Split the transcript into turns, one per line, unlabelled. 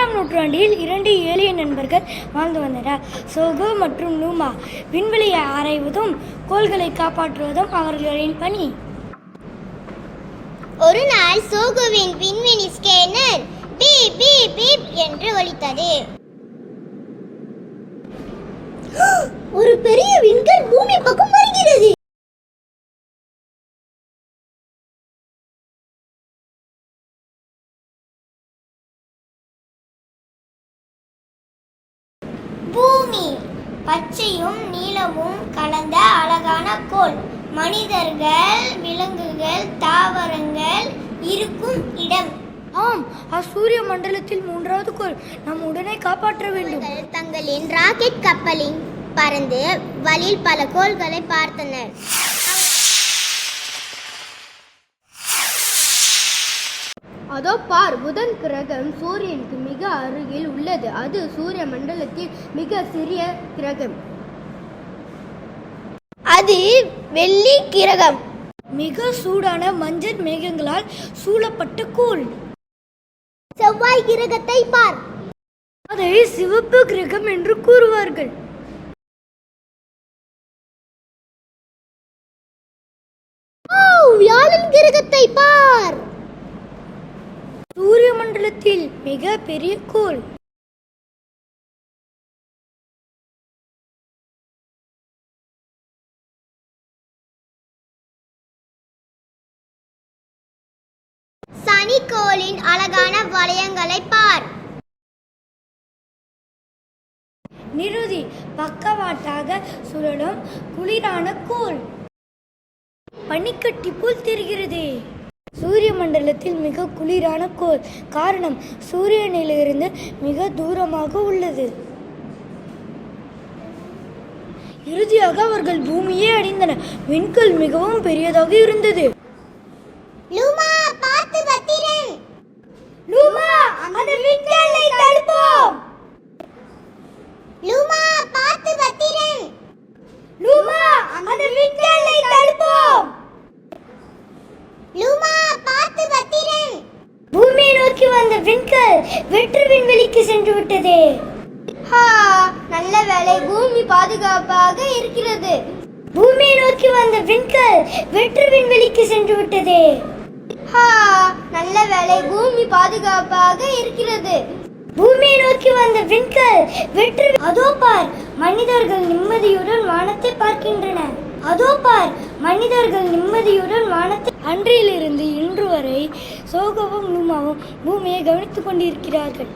ஆறாம் நூற்றாண்டில் இரண்டு ஏலிய நண்பர்கள் வாழ்ந்து வந்தனர். சோகோ மற்றும் நூமா விண்வெளியை ஆராய்வதும் கோள்களை காப்பாற்றுவதும் அவர்களின் பணி.
ஒரு நாள் சோகுவின் பூமி பச்சையும் நீலமும் கலந்த அழகான கோள். மனிதர்கள் விலங்குகள் தாவரங்கள் இருக்கும் இடம்.
ஆம் அச்சூரிய மண்டலத்தில் மூன்றாவது கோள். நாம் உடனே காப்பாற்ற வேண்டும்.
தங்களின் ராக்கெட் கப்பலில் பறந்து வழியில் பல கோள்களை பார்த்தனர்.
அதோ பார் புதன் கிரகம் சூரியனுக்கு மிக அருகில் உள்ளது. அது சூரிய மண்டலத்தில் மிக சிறிய கிரகம்.
அது வெள்ளி கிரகம்.
மிக சூடான மஞ்சள் மேகங்களால் சூழப்பட்ட கோள்
செவ்வாய் கிரகத்தை பார்.
அதை சிவப்பு கிரகம் என்று கூறுவார்கள்.
வியாழன் கிரகத்தை பார்.
சூரிய மண்டலத்தில் மிக பெரிய கோள்.
சனிக்கோளின் அழகான வளையங்களை பார்.
நிருதி பக்கவாட்டாக சுழலும் குளிரான கோள். பனிக்கட்டி போல் தெரிகிறதே. சூரிய மண்டலத்தில் மிக குளிரான கோள். காரணம் சூரியனிலிருந்து மிக தூரமாக உள்ளது. இறுதியாக அவர்கள் பூமியே அடைந்தனர் விண்கல் மிகவும் பெரியதாக இருந்தது.
லூமா பார்த்து பத்திரன்.
லூமா அந்த விண்கல்லை தடுப்போம்
லூமா பார்த்து பத்திரன்
லூமா அந்த விண்கல்லை தடுப்போம்
லூமா பார்த்து பத்திரன்
பூமியை நோக்கி வந்த விண்கல் வெற்று விண்வெளிக்கு சென்று விட்டதே.
ஹா நல்ல வேலை பூமி பாதுகாப்பாக இருக்கிறது.
பூமியை நோக்கி வந்த விண்கல் வெற்று விண்வெளிக்கு சென்று விட்டதே.
ஹா நல்ல வேலை பூமி பாதுகாப்பாக இருக்கிறது.
பூமியை நோக்கி வந்த விண்கல் வெற்று அதோ பார் மனிதர்கள் நிம்மதியுடன் வானத்தை பார்க்கின்றனர். அதோ பார் மனிதர்கள் நிம்மதியுடன் வானத்தை அன்றிலிருந்து இன்று வரை சோகவும் நுமாவும் பூமியை கவனித்துக் கொண்டிருக்கிறார்கள்.